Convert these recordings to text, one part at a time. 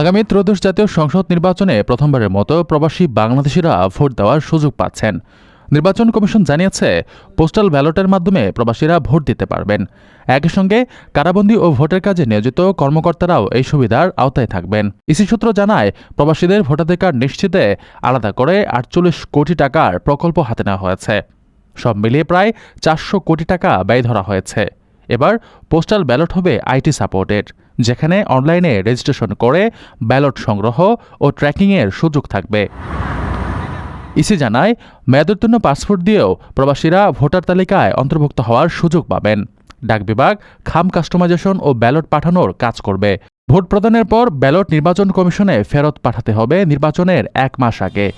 আগামী ত্রয়োদশ জাতীয় সংসদ নির্বাচনে প্রথমবারের মতো প্রবাসী বাংলাদেশিরা ভোট দেওয়ার সুযোগ পাচ্ছেন। নির্বাচন কমিশন জানিয়েছে, পোস্টাল ব্যালটের মাধ্যমে প্রবাসীরা ভোট দিতে পারবেন। একই সঙ্গে, কারাবন্দী ও ভোটের কাজে নিয়োজিত কর্মকর্তারাও এই সুবিধার আওতায় থাকবেন। ইসি সূত্র জানায়, প্রবাসীদের ভোটাধিকার নিশ্চিতে আলাদা করে আটচল্লিশ কোটি টাকার প্রকল্প হাতে নেওয়া হয়েছে। সব মিলিয়ে প্রায় চারশো কোটি টাকা ব্যয় ধরা হয়েছে। এবার পোস্টাল ব্যালট হবে আইটি সাপোর্টেড যেখানে অনলাইনে রেজিস্ট্রেশন করে ব্যালট সংগ্রহ ও ট্র্যাকিংয়ের সুযোগ থাকবে। ইসি জানায়, মেয়াদোত্তীর্ণ পাসপোর্ট দিয়েও প্রবাসীরা ভোটার তালিকায় অন্তর্ভুক্ত হওয়ার সুযোগ পাবেন। ডাক বিভাগ খাম কাস্টমাইজেশন ও ব্যালট পাঠানোর কাজ করবে। ভোট প্রদানের পর ব্যালট নির্বাচন কমিশনে ফেরত পাঠাতে হবে নির্বাচনের এক মাস আগে।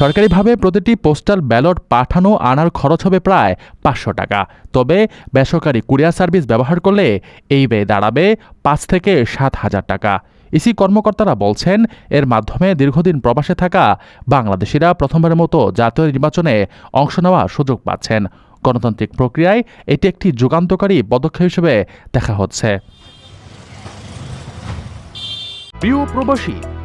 সরকারিভাবে প্রতিটি পোস্টাল ব্যালট পাঠানো আনার খরচ হবে প্রায় পাঁচশো টাকা। তবে বেসরকারি কুরিয়ার সার্ভিস ব্যবহার করলে এই ব্যয় দাঁড়াবে পাঁচ থেকে সাত হাজার টাকা। ইসি কর্মকর্তারা বলছেন, এর মাধ্যমে দীর্ঘদিন প্রবাসে থাকা বাংলাদেশিরা প্রথমবারের মতো জাতীয় নির্বাচনে অংশ নেওয়ার সুযোগ পাচ্ছেন। গণতান্ত্রিক প্রক্রিয়ায় এটি একটি যুগান্তকারী পদক্ষেপ হিসেবে দেখা হচ্ছে। প্রিয় প্রবাসী